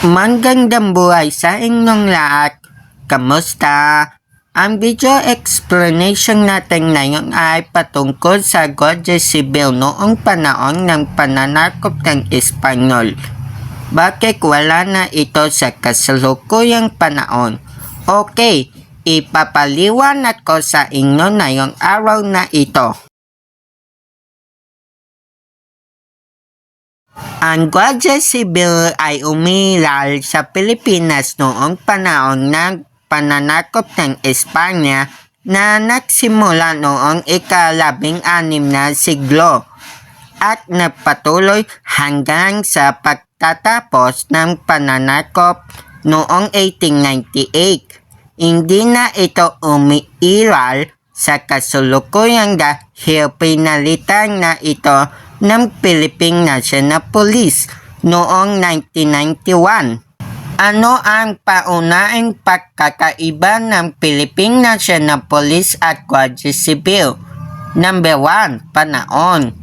Manggandang buhay sa inyong lahat. Kamusta? Ang video explanation natin ngayon ay patungkol sa Guardia Civil noong panahon ng pananakop ng Espanyol. Bakit wala na ito sa kasalukuyang panahon? Okay, ipapaliwanag ko sa inyo ngayong araw na ito. Ang Guardia Civil ay umiral sa Pilipinas noong panahon ng pananakop ng Espanya na nagsimula noong ikalabing anim na siglo at nagpatuloy hanggang sa pagtatapos ng pananakop noong 1898. Hindi na ito umiiral sa kasulukuyang dahil pinalitan na ito ng Philippine National Police noong 1991. Ano ang paunahing pagkakaiba ng Philippine National Police at Guardia Civil? Number 1. Panahon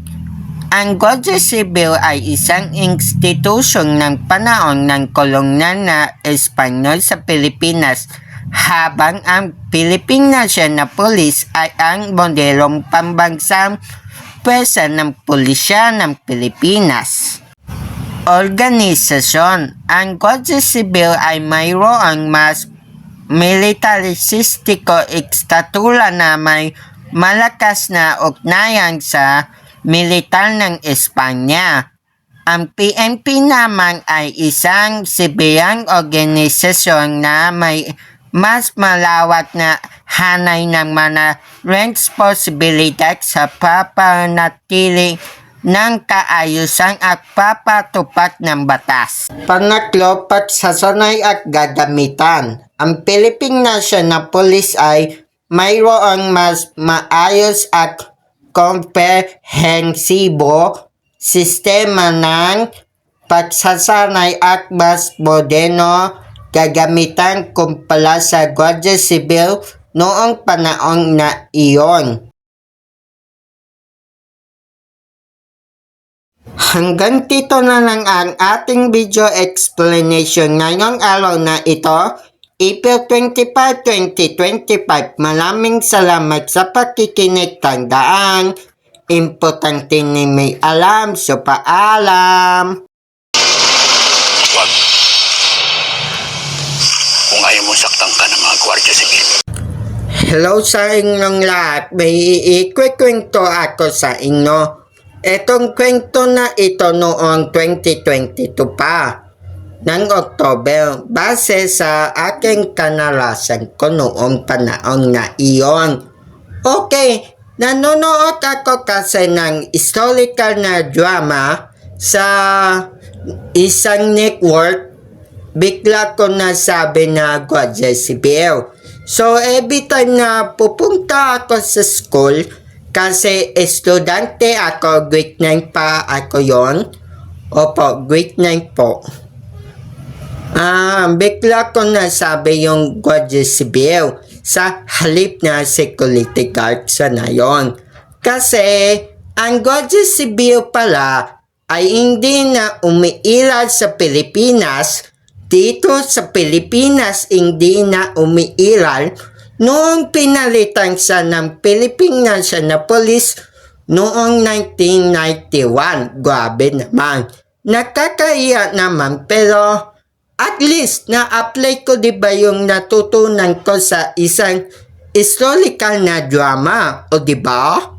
Ang Guardia Civil ay isang institusyon ng panahon ng kolonyal na Espanyol sa Pilipinas habang ang Philippine National Police ay ang modelong pambansang pwesa ng pulisya ng Pilipinas. Organisasyon Ang Guardia Civil ay mayroong mas militarisistiko ekstatura na may malakas na ugnayan sa militar ng Espanya. Ang PNP naman ay isang sibilang organisasyon na may mas malawak na hanay ng mga responsibilidad sa papanatili ng kaayusan at papatupad ng batas. Pangatlo, pagsasanay at gagamitan. Ang Philippine National Police ay mayroong mas maayos at komprehensibo sistema ng pagsasanay at mas moderno gagamitan kumpara sa Guardia Civil noong panahon na iyon. Hanggang dito na lang ang ating video explanation ngayong araw na ito, April 25, 2025. Maraming salamat sa pakikinig. Tandaan, importante ni may alam, so paalam. Gwardiya sibil. Hello sa inyong lahat. May ikikwento ako sa inyo. Etong kwento na ito noong 2022 pa ng October base sa aking kanalasan ko noong panahon na iyon. Okay, nanonood ako kasi ng historical na drama sa isang network bigla ko nasabi na Guardia Civil. So, every time na pupunta ako sa school, kasi estudyante ako, grade 9 pa ako yon. Opo, grade 9 po. Ah, bigla ko nasabi yung Guardia Civil sa halip na security guard sa nayon. Kasi, ang Guardia Civil pala ay hindi na umiiral sa Pilipinas dito sa Pilipinas hindi na umiiral noong pinalitan siya ng Philippine National Police noong 1991. Grabe naman. Nakakaiya naman pero at least na-apply ko di ba yung natutunan ko sa isang historical na drama o di ba?